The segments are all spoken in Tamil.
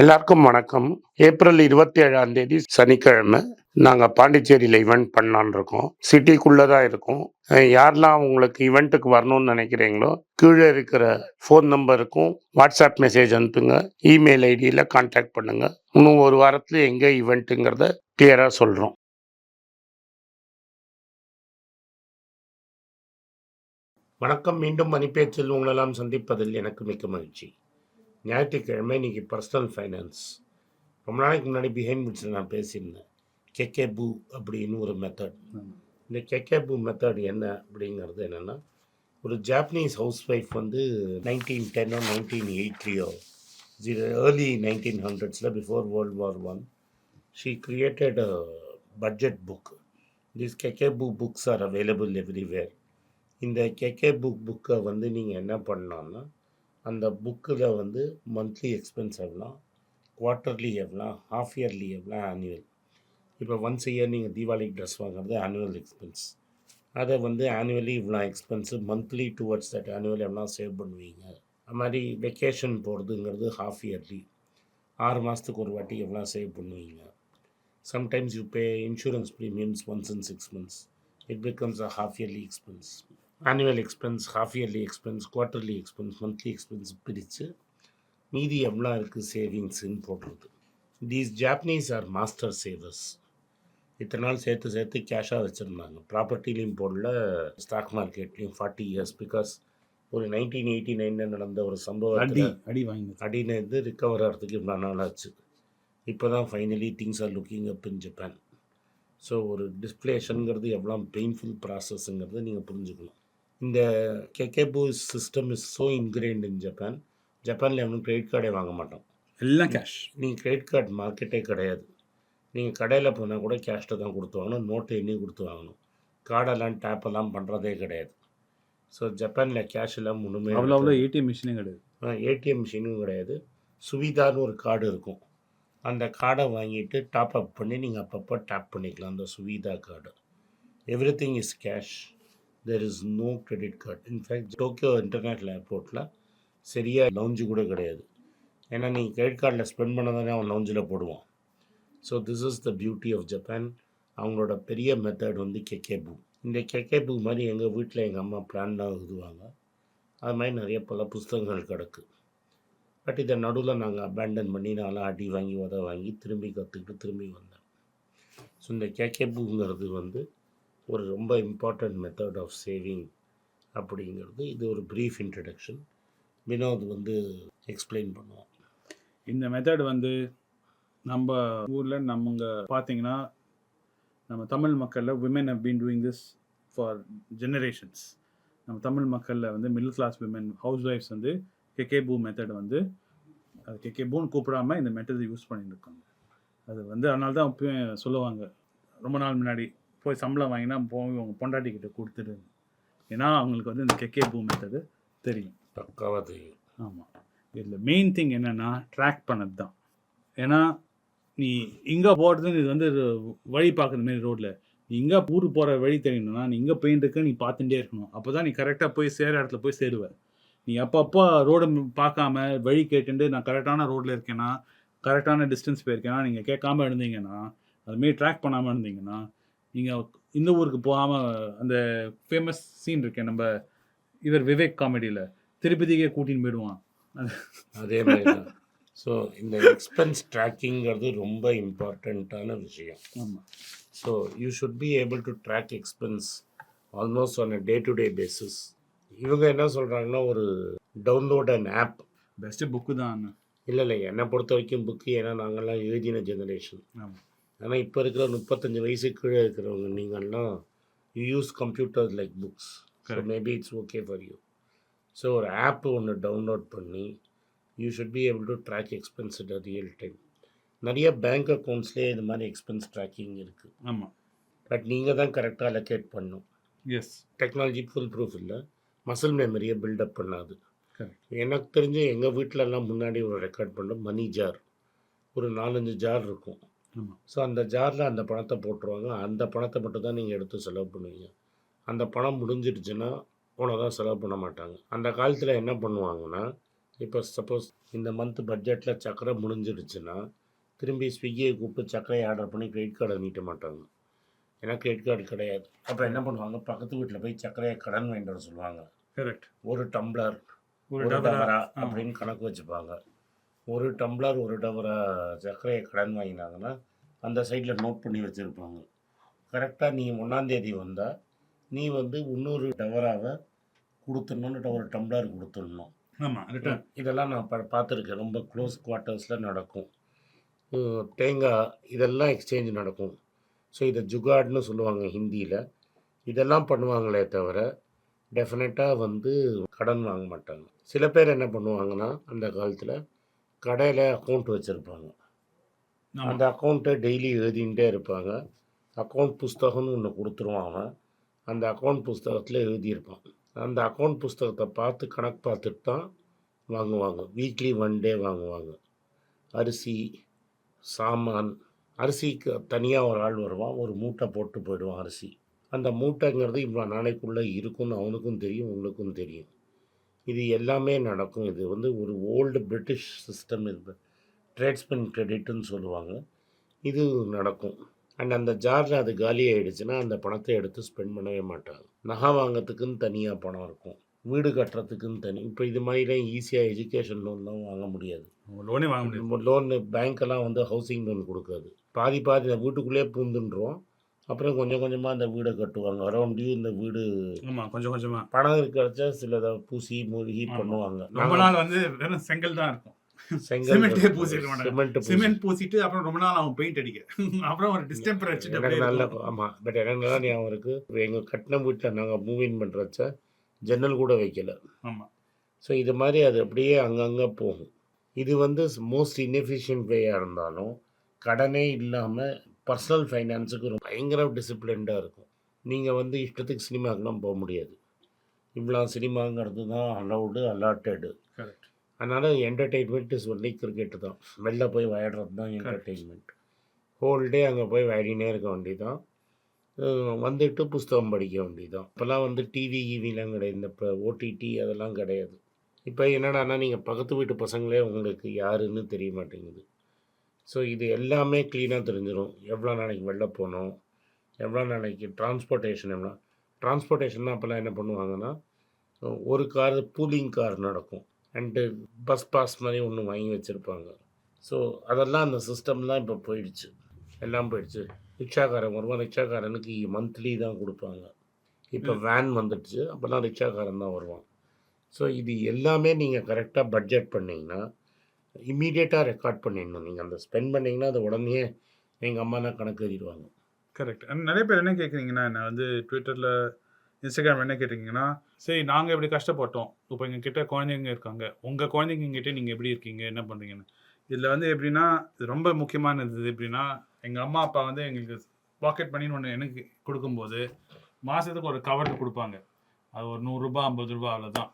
எல்லாருக்கும் வணக்கம். ஏப்ரல் இருபத்தி ஏழாம் தேதி சனிக்கிழமை நாங்கள் பாண்டிச்சேரியில் ஈவெண்ட் பண்ணலான் இருக்கோம். சிட்டிக்குள்ளே தான் இருக்கோம் யாரெல்லாம் உங்களுக்கு ஈவெண்ட்டுக்கு வரணும்னு நினைக்கிறீங்களோ கீழே இருக்கிற ஃபோன் நம்பருக்கும் வாட்ஸ்அப் மெசேஜ் அனுப்புங்க. இமெயில் ஐடியில் கான்டாக்ட் பண்ணுங்க. இன்னும் ஒரு வாரத்தில் எங்கே ஈவெண்ட்டுங்கிறத கிளியராக சொல்கிறோம் வணக்கம். மீண்டும் மணிப்பேச்சில் உங்களெல்லாம் சந்திப்பதில் எனக்கு மிக்க மகிழ்ச்சி. ஞாயிற்றுக்கிழமை இன்னைக்கு பர்சனல் ஃபைனான்ஸ் ரொம்ப நாளைக்கு முன்னாடி பிஹைண்ட் மிட்ஸில் நான் பேசியிருந்தேன். கெக்கே பூ அப்படின்னு ஒரு மெத்தட் இந்த கெக்கே பூ மெத்தட் என்ன அப்படிங்கிறது என்னென்னா ஒரு ஜாப்பனீஸ் ஹவுஸ் ஒய்ஃப் வந்து நைன்டீன் டென்னோ நைன்டீன் எயிட்லியோ zero early nineteen ஹண்ட்ரட்ஸில் before world war one she created a budget book this kakeibo books are available everywhere இந்த கெக்கே புக் புக்கை வந்து நீங்கள் என்ன பண்ணலான்னா அந்த புக்கில் வந்து மந்த்லி எக்ஸ்பென்ஸ் எவ்வளோ குவார்ட்டர்லி எவ்வளோ ஹாஃப் இயர்லி எவ்வளோ ஆனுவல் இப்போ ஒன்ஸ் இயர் நீங்கள் தீபாவளிக்கு ட்ரெஸ் வாங்குறது ஆனுவல் எக்ஸ்பென்ஸ் அதை வந்து ஆனுவலி இவ்வளோ expense monthly towards that annual எவ்வளோ சேவ் பண்ணுவீங்க? அது மாதிரி வெக்கேஷன் போகிறதுங்கிறது ஹாஃப் இயர்லி ஆறு மாதத்துக்கு ஒரு வாட்டி எவ்வளோ சேவ் பண்ணுவீங்க? Sometimes you pay insurance premiums once in six months it becomes a half yearly expense annual expense half yearly expense quarterly expense monthly expense பிரித்து மீதி எவ்வளோ இருக்குது சேவிங்ஸ்ன்னு போடுறது. These Japanese are master savers இத்தனை நாள் சேர்த்து சேர்த்து கேஷாக வச்சுருந்தாங்க. ப்ராப்பர்ட்டிலையும் போடல ஸ்டாக் மார்க்கெட்லேயும் ஃபார்ட்டி இயர்ஸ் பிகாஸ் ஒரு நைன்டீன் எயிட்டி நைனில் நடந்த ஒரு அடி சம்பவம் அடி வாங்கி அடின்னு இருந்து ரிக்கவர் ஆகிறதுக்கு இவ்வளோ நாள் ஆச்சு. இப்போ தான் finally things are looking up in Japan so ஒரு டிஸ்பிளேஷனுங்கிறது எவ்வளோ பெயின்ஃபுல் ப்ராசஸ்ங்கிறது நீங்கள் புரிஞ்சுக்கணும். இந்த kakeibo system is so ingrained in Japan ஜப்பானில் எவனும் கிரெடிட் கார்டே வாங்க மாட்டோம். எல்லாம் கேஷ் நீங்கள் கிரெடிட் கார்டு மார்க்கெட்டே கிடையாது. நீங்கள் கடையில் போனால் கூட கேஷ்ட்டு தான் கொடுத்து வாங்கணும். நோட்டு எண்ணி கொடுத்து வாங்கணும். கார்டெல்லாம் டேப் எல்லாம் பண்ணுறதே கிடையாது. ஸோ ஜப்பானில் கேஷ் எல்லாம் ஒன்றுமே அவ்வளோ அவ்வளோ ஏடிஎம் மிஷினே கிடையாது. ஏடிஎம் மிஷினும் கிடையாது. சுவிதான்னு ஒரு கார்டு இருக்கும். அந்த கார்டை வாங்கிட்டு டாப் அப் பண்ணி நீங்கள் அப்பப்போ டேப் பண்ணிக்கலாம். அந்த Suvidha card everything is cash there is no credit card in fact Tokyo international ஏர்போர்ட்டில் சரியாக லவுஞ்சு கூட கிடையாது. ஏன்னா நீங்கள் கிரெடிட் கார்டில் ஸ்பெண்ட் பண்ண தானே அவன் லவுஞ்சில் போடுவான். So this is the beauty of Japan அவங்களோட பெரிய மெத்தட் வந்து கெக்கேபு இந்த கெக்கேபு மாதிரி எங்கள் வீட்டில் எங்கள் அம்மா பிளான்லாம் எழுதுவாங்க. அது மாதிரி நிறைய பல புஸ்தகங்கள் கிடக்கு. பட் இதை நடுவில் நாங்கள் அபேண்டன் பண்ணி நான்லாம் அடி வாங்கி உத வாங்கி திரும்பி கற்றுக்கிட்டு திரும்பி வந்தேன். ஸோ இந்த கேகேபுங்கிறது வந்து ஒரு ரொம்ப இம்பார்ட்டண்ட் மெத்தட் ஆஃப் சேவிங் அப்படிங்கிறது. இது ஒரு ப்ரீஃப் இன்ட்ரடக்ஷன் வினோத் வந்து எக்ஸ்பிளைன் பண்ணுவோம் இந்த மெத்தட் வந்து நம்ம ஊரில் நம்மங்க பார்த்தீங்கன்னா நம்ம தமிழ் மக்களில் women have been doing this for generations நம்ம தமிழ் மக்களில் வந்து middle class women house wives வந்து கெகேபூ மெத்தட் வந்து அது கெகேபூன்னு கூப்பிடாம இந்த மெத்தட் யூஸ் பண்ணிட்டு இருக்காங்க. அது வந்து அதனால தான் சொல்லுவாங்க. ரொம்ப நாள் முன்னாடி போய் சம்பளம் வாங்கினா போய் உங்கள் பொண்டாட்டி கிட்ட கொடுத்துடு. ஏன்னா அவங்களுக்கு வந்து இந்த கெகேபூ மெத்தடு தெரியும். பக்காவாக தெரியும். ஆமாம் இதில் மெயின் திங் என்னென்னா ட்ராக் பண்ணது தான். ஏன்னா நீ இங்கே போகிறதுன்னு இது வந்து வழி பார்க்குற மாரி ரோட்டில் நீ இங்கே ஊருக்கு போகிற வழி தெரியணும்னா நீ இங்கே போயிட்டு நீ பார்த்துட்டே இருக்கணும். அப்போ தான் நீ கரெக்டாக போய் சேர இடத்துல போய் சேருவ. நீ அப்பப்போ ரோடு பார்க்காம வழி கேட்டுட்டு நான் கரெக்டான ரோட்டில் இருக்கேனா கரெக்டான டிஸ்டன்ஸ் போயிருக்கேனா நீங்கள் கேட்காம இருந்தீங்கன்னா அதுமாரி ட்ராக் பண்ணாமல் இருந்தீங்கன்னா நீங்கள் இந்த ஊருக்கு போகாமல் அந்த ஃபேமஸ் சீன் இருக்கேன் நம்ம இவர் விவேக் காமெடியில் திருப்பதிக்கே கூட்டின்னு போயிடுவான். அதே மாதிரி ஸோ இந்த எக்ஸ்பென்ஸ் ட்ராக்கிங்கிறது ரொம்ப இம்பார்ட்டண்ட்டான விஷயம். ஆமாம் so you should be able to track expense almost on a day to day basis இவங்க என்ன சொல்கிறாங்கன்னா ஒரு download and app best book தான். இல்லை இல்லை என்னை பொறுத்த வரைக்கும் புக்கு ஏன்னா நாங்கள்லாம் எழுதின ஜெனரேஷன் ஆமாம் ஆனால் இப்போ இருக்கிற முப்பத்தஞ்சு வயசு கீழே இருக்கிறவங்க நீங்கள்லாம் you use computer like books so. Maybe it's okay for you so ஒரு ஆப் ஒன்று டவுன்லோட் பண்ணி you should be able to track expense at real time நிறைய பேங்க் அக்கௌண்ட்ஸ்லேயே இது மாதிரி எக்ஸ்பென்ஸ் ட்ராக்கிங் இருக்குது ஆமாம் பட் நீங்கள் தான் கரெக்டாக அலோகேட் பண்ணணும். எஸ் டெக்னாலஜி ஃபுல் ப்ரூஃப் இல்லை. மசில் மெமரியை பில்டப் பண்ணாது. எனக்கு தெரிஞ்சு எங்கள் வீட்டிலலாம் முன்னாடி ஒரு ரெக்கார்ட் பண்ணோம் மணி ஜார் ஒரு நாலஞ்சு ஜார் இருக்கும். ஸோ அந்த ஜாரில் அந்த பணத்தை போட்டுருவாங்க. அந்த பணத்தை மட்டும் தான் நீங்கள் எடுத்து செலவு பண்ணுவீங்க. அந்த பணம் முடிஞ்சிடுச்சுன்னா அவ்வளோதான் செலவு பண்ண மாட்டாங்க. அந்த காலத்தில் என்ன பண்ணுவாங்கன்னா இப்போ சப்போஸ் இந்த மந்த் பட்ஜெட்டில் சக்கரை முடிஞ்சிடுச்சுன்னா திரும்பி ஸ்விக்கியை கூப்பிட்டு சக்கரையை ஆர்டர் பண்ணி கிரெடிட் கார்டை நீட்ட மாட்டாங்க. ஏன்னா கிரெடிட் கார்டு கிடையாது. அப்போ என்ன பண்ணுவாங்க? பக்கத்து வீட்டில் போய் சக்கரையை கடன் வர சொல்லுவாங்க. கரெக்ட் ஒரு டம்ளர் ஒரு டபரா. அப்படின்னு கணக்கு வச்சுப்பாங்க. ஒரு டம்ளர் ஒரு டவரா சர்க்கரையை கடன் வாங்கினாங்கன்னா அந்த சைடில் நோட் பண்ணி வச்சுருப்பாங்க. கரெக்டாக நீ ஒன்றாந்தேதி வந்தால் நீ வந்து இன்னொரு டவராவை கொடுத்துடணும் ஒரு டம்ளர் கொடுத்துடணும். ஆமா ரிட்டர்ன் இதெல்லாம் நான் பா பார்த்துருக்கேன். ரொம்ப க்ளோஸ் குவார்ட்டர்ஸில் நடக்கும். தேங்காய் இதெல்லாம் எக்ஸ்சேஞ்ச் நடக்கும். ஸோ இதை ஜுகாட்னு சொல்லுவாங்க ஹிந்தியில். இதெல்லாம் பண்ணுவாங்களே தவிர டெஃபினட்டாக வந்து கடன் வாங்க மாட்டாங்க. சில பேர் என்ன பண்ணுவாங்கன்னா அந்த காலத்தில் கடையில் அக்கௌண்ட் வச்சுருப்பாங்க. அந்த அக்கௌண்ட்டை டெய்லி எழுதிகிட்டே இருப்பாங்க. அக்கௌண்ட் புஸ்தகம்னு ஒன்று கொடுத்துருவான் அவன். அந்த அக்கௌண்ட் புஸ்தகத்தில் எழுதியிருப்பான். அந்த அக்கௌண்ட் புஸ்தகத்தை பார்த்து கணக்கு பார்த்துட்டு தான் வாங்குவாங்க. வீக்லி ஒன் டே வாங்குவாங்க. அரிசி சாமான் அரிசிக்கு தனியாக ஒரு ஆள் வருவான். ஒரு மூட்டை போட்டு போயிடுவான் அரிசி. அந்த மூட்டைங்கிறது இவ்வளோ நாளைக்குள்ளே இருக்கும்னு அவனுக்கும் தெரியும் உங்களுக்கும் தெரியும். இது எல்லாமே நடக்கும். இது வந்து ஒரு ஓல்டு பிரிட்டிஷ் சிஸ்டம் இது. ட்ரேட்ஸ்மென் கிரெடிட்னு சொல்லுவாங்க. இது நடக்கும். அண்ட் அந்த ஜாரில் அது காலி ஆயிடுச்சுன்னா அந்த பணத்தை எடுத்து ஸ்பெண்ட் பண்ணவே மாட்டாங்க. நகை வாங்கிறதுக்குன்னு தனியாக பணம் இருக்கும். வீடு கட்டுறதுக்குன்னு தனி. இப்போ இது மாதிரிலாம் ஈஸியாக எஜுகேஷன் லோன்லாம் வாங்க முடியாது. லோனே வாங்க முடியாது. லோன் பேங்க்கெல்லாம் வந்து ஹவுசிங் லோன் கொடுக்காது. பாதி பாதி வீட்டுக்குள்ளேயே பூந்துன்றோம் அப்புறம் கொஞ்சம் கொஞ்சமாக அந்த வீடை கட்டுவாங்க. அரௌண்டையும் இந்த வீடு ஆமா கொஞ்சம் கொஞ்சமா. பணம் இருக்கிறச்ச சிலதை பூசி மூழ்கி. பண்ணுவாங்க. ரொம்ப நாள் வந்து வெறும் செங்கல் தான் இருக்கும். சிமெண்ட்டே மாட்டாங்க. சிமெண்ட் சிமெண்ட் பூசிட்டு அப்புறம் ரொம்ப நாள் அவன் பெயிண்ட் அடிக்க. அப்புறம் ஒரு டிஸ்டெம்பர் வச்சுட்டு நல்ல. ஆமாம் பட் எனக்கு நல்லா ஞாபகம் இருக்குது எங்கள் கட்டின வீட்டில் நாங்கள் மூவ் இன் பண்ணுறச்ச ஜன்னல் கூட வைக்கல. ஆமா. ஸோ இது மாதிரி அது அப்படியே அங்கங்கே போகும். இது வந்து மோஸ்ட் இன்எஃபிஷியன்ட் வேயாக இருந்தாலும் கடனே இல்லாமல் பர்சனல் ஃபைனான்ஸுக்கு ரொம்ப பயங்கர டிசிப்ளின்டாக இருக்கும். நீங்கள் வந்து இஷ்டத்துக்கு சினிமாக்கெலாம் போக முடியாது. இவ்வளோ சினிமாங்கிறது தான் அலௌடு அலாட்டடு கரெக்ட் அதனால் என்டர்டெயின்மெண்ட் இஸ் ஒன்லி கிரிக்கெட்டு தான். வெளில போய் விளையாடுறது தான் என்டர்டெயின்மெண்ட் ஹோல் டே அங்கே போய் விளையாடினே இருக்க வேண்டியதான் வந்துட்டு புஸ்தகம் படிக்க வேண்டியதான் இப்போல்லாம் வந்து டிவி ஈவிலாம் கிடையாது. இந்த இப்போ ஓடிடி அதெல்லாம் கிடையாது. இப்போ என்னடான்னா நீங்கள் பக்கத்து வீட்டு பசங்களே உங்களுக்கு யாருன்னு தெரிய மாட்டேங்குது. ஸோ இது எல்லாமே க்ளீனாக தெரிஞ்சிடும் எவ்வளோ நாளைக்கு வெளில போகணும் எவ்வளோ நாளைக்கு டிரான்ஸ்போர்ட்டேஷன் எவ்வளோ டிரான்ஸ்போர்ட்டேஷன் அப்போல்லாம் என்ன பண்ணுவாங்கன்னா ஒரு கார் பூலிங் கார் நடக்கும். அண்டு பஸ் பாஸ் மாதிரி ஒன்று வாங்கி வச்சுருப்பாங்க. ஸோ அதெல்லாம் அந்த சிஸ்டம்லாம் இப்போ போயிடுச்சு. எல்லாம் போயிடுச்சு. ரிக்ஷாக்காரன் வருவான் ரிக்ஷாக்காரனுக்கு மந்த்லி தான் கொடுப்பாங்க. இப்போ வேன் வந்துடுச்சு அப்போல்லாம் ரிக்ஷாக்காரன் தான் வருவான். ஸோ இது எல்லாமே நீங்கள் கரெக்டாக பட்ஜெட் பண்ணிங்கன்னா இம்மீடியட்டாக ரெக்கார்ட் பண்ணிடணும். நீங்கள் அந்த ஸ்பெண்ட் பண்ணிங்கன்னா அது உடனே எங்கள் அம்மா தான் கணக்கு எழுதிடுவாங்க. கரெக்ட் நிறைய பேர் என்ன கேட்குறீங்கன்னா என்ன வந்து ட்விட்டரில் இன்ஸ்டாகிராம் என்ன கேட்டிங்கன்னா சரி நாங்கள் எப்படி கஷ்டப்பட்டோம். இப்போ எங்கள் கிட்ட குழந்தைங்க இருக்காங்க. உங்கள் குழந்தைங்க கிட்ட நீங்கள் எப்படி இருக்கீங்க? என்ன பண்ணுறீங்கன்னு இதில் வந்து எப்படின்னா இது ரொம்ப முக்கியமானது எப்படின்னா எங்கள் அம்மா அப்பா வந்து எங்களுக்கு பாக்கெட் பண்ணின்னு ஒன்று எனக்கு கொடுக்கும்போது மாதத்துக்கு ஒரு கவர் கொடுப்பாங்க. அது ஒரு நூறுரூபா ஐம்பது ரூபா அவ்வளோதான்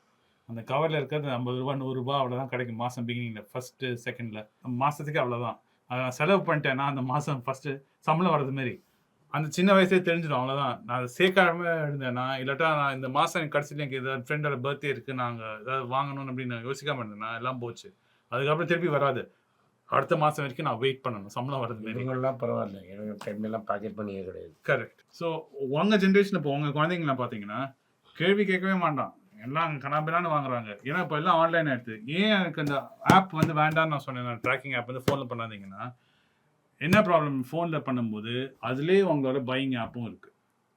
அந்த கவரில் இருக்கிறது ஐம்பது ரூபா நூறுரூபா அவ்வளோதான் கிடைக்கும் மாதம் பிகினிங்கில் ஃபஸ்ட்டு செகண்டில் மாதத்துக்கு அவ்வளோதான் அதை நான் செலவு பண்ணிட்டேன்னா அந்த மாதம் ஃபஸ்ட்டு சம்பளம் வர்றது மாரி. அந்த சின்ன வயசுலேயே தெரிஞ்சிடும் அவ்வளோதான் நான் அதை சேர்க்காம இருந்தேன்னா இல்லாட்டா நான் இந்த மாதம் கடைசியில் எனக்கு ஏதாவது ஃப்ரெண்டோட பர்த்டே இருக்குது நாங்கள் ஏதாவது வாங்கணும் அப்படின்னு நான் யோசிக்காம இருந்தேன்னா எல்லாம் போச்சு. அதுக்கப்புறம் திருப்பி வராது. அடுத்த மாதம் வரைக்கும் நான் வெயிட் பண்ணணும் சம்பளம் வர்றது இவங்கெல்லாம் பரவாயில்ல எனக்கு டைம்லாம் பாக்கெட் பண்ணியே கிடையாது. கரெக்ட் ஸோ உங்கள் ஜென்ரேஷன் இப்போ உங்கள் குழந்தைங்களாம் பார்த்தீங்கன்னா கேள்வி கேட்கவே மாட்டான். எல்லாம் கனாபினான்னு வாங்குறாங்க. ஏன்னா இப்போ எல்லாம் ஆன்லைன் ஆயிடுது ஏன் எனக்கு அந்த ஆப் வந்து வேண்டாம்னு நான் சொன்னேன் ட்ராக்கிங் ஆப் வந்து ஃபோனில் பண்ணாதீங்கன்னா என்ன ப்ராப்ளம் ஃபோனில் பண்ணும்போது அதுலேயே உங்களோட பையிங் ஆப்பும் இருக்குது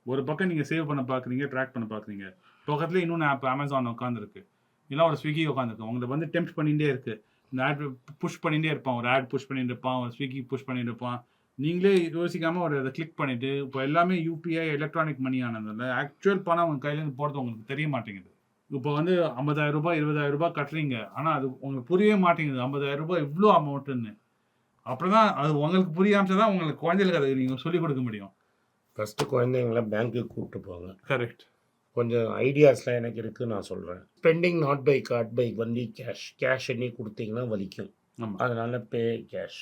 ஒரு பக்கம் நீங்கள் சேவ் பண்ண பார்க்குறீங்க ட்ராக் பண்ண பார்க்குறீங்க பக்கத்துலேயே இன்னொன்று ஆப் அமேசான் உட்காந்துருக்கு இல்லை ஒரு ஸ்விக்கி உட்காந்துருக்கு உங்களை வந்து டெம்ப்ட் பண்ணிகிட்டே இருக்குது இந்த ஆட் புஷ் பண்ணிகிட்டே இருப்பான். ஒரு ஆட் புஷ் பண்ணிட்டு இருப்பான். ஒரு ஸ்விக்கி புஷ் பண்ணிட்டு இருப்பான். நீங்களே யோசிக்காமல் ஒரு அதை கிளிக் பண்ணிவிட்டு இப்போ எல்லாமே யூபிஐ எலக்ட்ரானிக் மணி ஆனதில் ஆக்சுவல் பணம் உங்கள் கையிலேருந்து போகிறது உங்களுக்கு தெரிய மாட்டேங்குது. இப்போ வந்து ஐம்பதாயிரம் ரூபாய் இருபதாயிரம் ரூபாய் கட்டுறீங்க. ஆனால் அது உங்களுக்கு புரியவே மாட்டேங்குது. ஐம்பதாயிரம் ரூபாய் இவ்வளோ அமௌண்ட்டுன்னு. அப்புறம் தான் அது உங்களுக்கு புரியாமல் தான் உங்களுக்கு குழந்தைகளுக்கு அதை நீங்கள் சொல்லிக் கொடுக்க முடியும். ஃபஸ்ட்டு குழந்தைங்கள பேங்க்குக்கு கூப்பிட்டு போங்க. கரெக்ட் கொஞ்சம் ஐடியாஸ்லாம் எனக்கு இருக்குது நான் சொல்கிறேன் spending not by card by only cash cash எண்ணி கொடுத்தீங்கன்னா வலிக்கும். அதனால் pay cash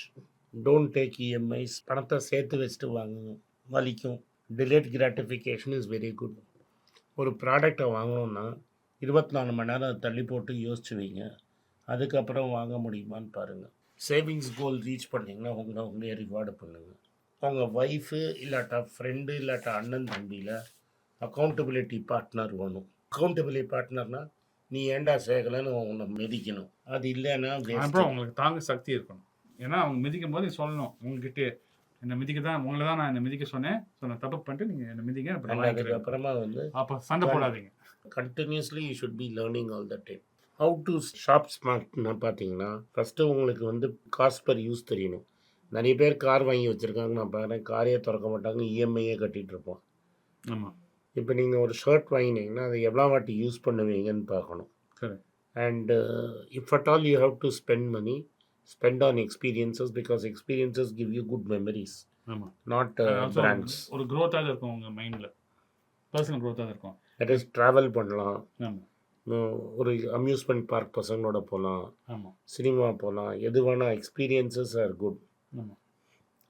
don't take EMIs பணத்தை சேர்த்து வச்சுட்டு வாங்குங்க வலிக்கும். Delayed gratification is very good ஒரு ப்ராடக்டை வாங்கணும்னா இருபத்தி நாலு மணி நேரம் தள்ளி போட்டு யோசிச்சு வைங்க. அதுக்கப்புறம் வாங்க முடியுமான்னு பாருங்கள் சேவிங்ஸ் கோல் ரீச் பண்ணிங்கன்னா உங்களை உங்களே ரிவார்டு பண்ணுங்கள் உங்கள் ஒய்ஃபு இல்லாட்டா ஃப்ரெண்டு இல்லாட்டா அண்ணன் தம்பியில் அக்கௌண்டபிலிட்டி பார்ட்னர் வேணும். அக்கௌண்டபிலிட்டி பார்ட்னர்னால் நீ ஏன்டா சேகலைன்னு உன்னை மிதிக்கணும். அது இல்லைன்னா அப்புறம் உங்களுக்கு தாங்க சக்தி இருக்கணும். ஏன்னா அவங்க மிதிக்கும் போது சொல்லணும். உங்ககிட்ட என்னை மிதிக்க தான் உங்களை தான் நான் என்னை மிதிக்க சொன்னேன். ஸோ நான் தப்பு பண்ணிட்டு நீங்கள் என்னை மிதிங்க அப்புறம் அதுக்கப்புறமா வந்து அப்போ சண்டை போடாதீங்க. Continuously you should be learning all the time how to shop ஸ்மார்ட்னா பார்த்தீங்கன்னா ஃபஸ்ட்டு உங்களுக்கு வந்து காஸ்ட் பர் யூஸ் தெரியணும். நிறைய பேர் கார் வாங்கி வச்சுருக்காங்க. நான் பார்க்குறேன் காரையே திறக்க மாட்டாங்க E இஎம்ஐயே கட்டிகிட்டு இருப்போம் ஆமாம் இப்போ நீங்கள் ஒரு ஷர்ட் வாங்கினீங்கன்னா அதை எவ்வளோ வாட்டி யூஸ் பண்ணுவீங்கன்னு பார்க்கணும். And if at all you have to spend money spend on experiences because experiences give you good memories not brands ஒரு க்ரோத்தாக இருக்கும் உங்கள் மைண்டில் பர்சனல் க்ரோத்தாக இருக்கும். தட் இஸ் ட்ராவல் பண்ணலாம். ஒரு அம்யூஸ்மெண்ட் பார்க் பசங்களோட போகலாம் சினிமா போகலாம் எது வேணால் எக்ஸ்பீரியன்சஸ் ஆர் குட்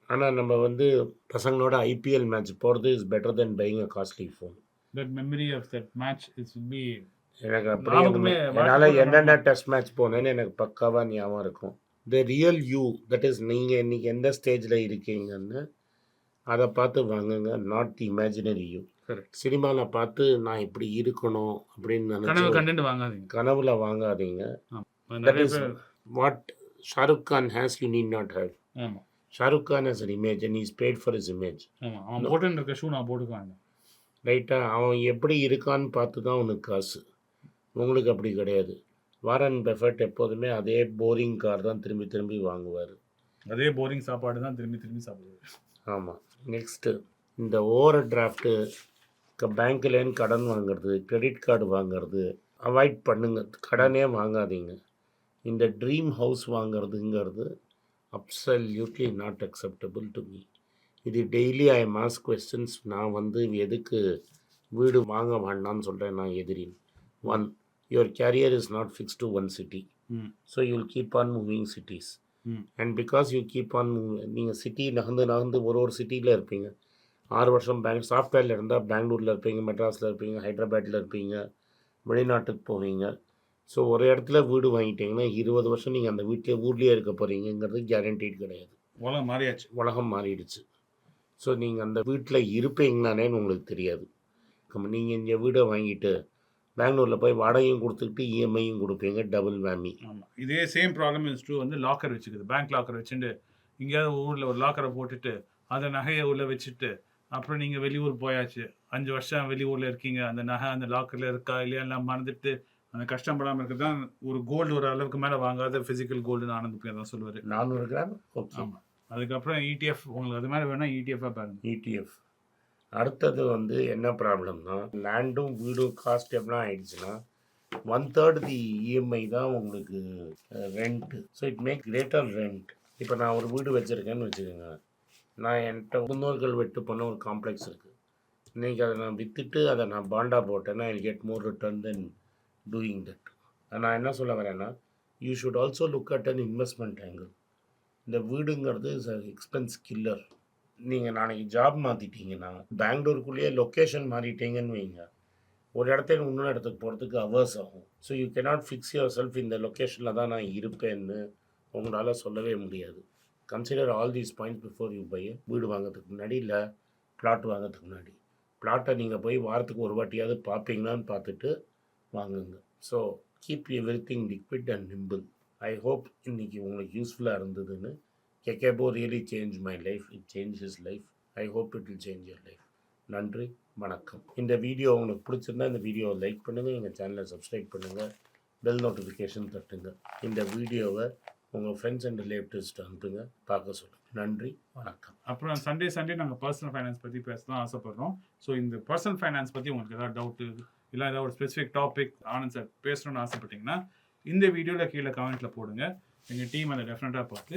ஆனால் நம்ம வந்து பசங்களோட ஐபிஎல் மேட்ச் போகிறது is better then buying a costly phone that memory of that match it's be எனக்கு அப்படியே என்னால் என்னென்ன டெஸ்ட் மேட்ச் போனேன்னு எனக்கு பக்காவாக ஞாபகம் இருக்கும். The real you that is நீங்கள் இன்னைக்கு எந்த ஸ்டேஜில் இருக்கீங்கன்னு அதை பார்த்து வாங்குங்க நாட் தி இமேஜினரி யூ சினிமாவில் பார்த்து நான் இப்படி இருக்கணும் அப்படின்னு வாங்காதீங்க. கனவுல வாங்காதீங்க. is- பேர் what Shahrukh Khan has you need not have Shahrukh Khan has image and he's paid for his image. ஆமாம் அவன் போட்டுன்னு இருக்க ஷூ நான் போட்டுக்குவாங்க ரைட்டா அவன் எப்படி இருக்கான்னு பார்த்து தான் அவனுக்கு காசு. உங்களுக்கு அப்படி கிடையாது. வாரன் பெஃபர்ட் எப்போதுமே அதே போரிங் கார் தான் திரும்பி திரும்பி வாங்குவார். அதே போரிங் சாப்பாடு தான் திரும்பி திரும்பி சாப்பிடுவாரு. ஆமாம் நெக்ஸ்ட்டு இந்த ஓவர் டிராஃப்ட்டு பேங்க்லேருந்து கடன் வாங்குறது கிரெடிட் கார்டு வாங்குறது அவாய்ட் பண்ணுங்க. கடனே வாங்காதீங்க. இந்த dream house வாங்குறதுங்கிறது absolutely not acceptable to me இது டெய்லி ஐ மாஸ் கொஸ்டின்ஸ் நான் வந்து எதுக்கு வீடு வாங்க வேண்டாம்னு சொல்கிறேன் நான் எதிரின். One your career is not fix to one city so you'll keep on moving cities hmm and because you keep on நீங்கள் சிட்டி நகர்ந்து நகர்ந்து ஒரு ஒரு சிட்டியில் இருப்பீங்க. ஆறு வருஷம் பேங்க் சாஃப்ட்வேரில் இருந்தால் பெங்களூரில் இருப்பீங்க மெட்ராஸில் இருப்பீங்க ஹைதராபாத்தில் இருப்பீங்க வெளிநாட்டுக்கு போவீங்க. ஸோ ஒரு இடத்துல வீடு வாங்கிட்டீங்கன்னா இருபது வருஷம் நீங்கள் அந்த வீட்டிலே ஊர்லேயே இருக்க போகிறீங்கிறது கேரண்டீட் கிடையாது. உலகம் மாறியாச்சு. உலகம் மாறிடுச்சு. ஸோ நீங்கள் அந்த வீட்டில் இருப்பீங்களானேன்னு உங்களுக்கு தெரியாது. நீங்கள் இங்கே வீடை வாங்கிட்டு பெங்களூரில் போய் வாடகையும் கொடுத்துக்கிட்டு E இஎம்ஐயும் கொடுப்பீங்க டபுள் வேமி ஆமாம் இதே சேம் ப்ராப்ளம் இஸ் டூ வந்து லாக்கர் வச்சுக்குது. பேங்க் லாக்கர் வச்சுட்டு எங்கேயாவது ஊரில் ஒரு லாக்கரை போட்டுட்டு அந்த நகையை உள்ளே வச்சுட்டு அப்புறம் நீங்கள் வெளியூர் போயாச்சு. அஞ்சு வருஷம் வெளியூரில் இருக்கீங்க. அந்த நகை அந்த லாக்கரில் இருக்கா இல்லையா எல்லாம் மறந்துட்டு அந்த கஷ்டப்படாமல் இருக்கிறது தான் ஒரு கோல்டு ஒரு அளவுக்கு மேலே வாங்காத ஃபிசிக்கல் கோல்டுன்னு ஆனந்த் தான் சொல்லுவார். நானூறு கிராம்? ஓகே. ஆமாம் அதுக்கப்புறம் E இடிஎஃப் உங்களுக்கு அது மாதிரி வேணால் இடிஎஃபாக பாருங்க. இடிஎஃப் அடுத்தது வந்து என்ன ப்ராப்ளம்னா லேண்டும் வீடும் காஸ்ட் எவ்வளோ ஆயிடுச்சுன்னா ஒன் தேர்ட் தி இஎம்ஐ தான் உங்களுக்கு rent so it make greater rent இப்போ நான் ஒரு வீடு வச்சுருக்கேன்னு வச்சுக்கோங்க. நான் என்கிட்ட முன்னோர்கள் வெட்டு பண்ண ஒரு காம்ப்ளெக்ஸ் இருக்குது இன்றைக்கி அதை நான் விற்றுட்டு அதை நான் பாண்டா போட்டேன்னா I get more return then doing that நான் என்ன சொல்ல வரேன்னா you should also look at an investment angle இந்த வீடுங்கிறது இஸ் எக்ஸ்பென்ஸ் கில்லர் நீங்கள் நாளைக்கு ஜாப் மாற்றிட்டீங்கன்னா பெங்களூருக்குள்ளேயே லொக்கேஷன் மாறிட்டீங்கன்னு வைங்க. ஒரு இடத்துல இன்னொரு இடத்துக்கு போகிறதுக்கு அவர்ஸ் ஆகும். So you cannot fix your self இந்த லொக்கேஷனில் தான் நான் இருப்பேன்னு உங்களால் சொல்லவே முடியாது. Consider all these points before you buy வீடு வாங்குறதுக்கு முன்னாடி இல்லை பிளாட் வாங்குறதுக்கு முன்னாடி. பிளாட்டை நீங்கள் போய் வாரத்துக்கு ஒரு வாட்டியாவது பார்ப்பீங்களான்னு பார்த்துட்டு வாங்குங்க. So keep everything liquid and nimble I hope இன்னைக்கு உங்களுக்கு யூஸ்ஃபுல்லாக இருந்ததுன்னு kakeibo really change my life it change his life I hope it will change your life நன்றி வணக்கம். இந்த வீடியோ உங்களுக்கு பிடிச்சிருந்தா இந்த வீடியோவை லைக் பண்ணுங்கள் எங்கள் சேனலை சப்ஸ்கிரைப் பண்ணுங்கள் பெல் நோட்டிஃபிகேஷன் தட்டுங்க. இந்த வீடியோவை உங்கள் ஃப்ரெண்ட்ஸ் அண்ட் ரிலேட்டிவ்ஸ்ட்டு அனுப்புங்க பார்க்க சொல்லுங்கள் நன்றி வணக்கம். அப்புறம் சண்டே சண்டே நாங்கள் பர்சனல் ஃபைனான்ஸ் பற்றி பேச தான் ஸோ இந்த பர்சனல் ஃபைனான்ஸ் பற்றி உங்களுக்கு ஏதாவது டவுட்டு இல்லை ஏதாவது ஒரு ஸ்பெசிஃபிக் டாபிக் ஆனந்த் சார் பேசணும்னு ஆசைப்பட்டீங்கன்னா இந்த வீடியோவில் கீழே கமெண்ட்டில் போடுங்க. எங்கள் டீம் அதை டெஃபினட்டாக பார்த்து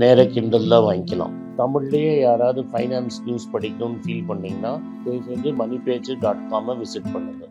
நேராக தான் வாங்கிக்கலாம். தமிழ்லேயே யாராவது ஃபைனான்ஸ் நியூஸ் படிக்கணும்னு ஃபீல் பண்ணிங்கன்னா தயவு செஞ்சு மணி பேஜ் டாட் காமை விசிட் பண்ணுங்கள்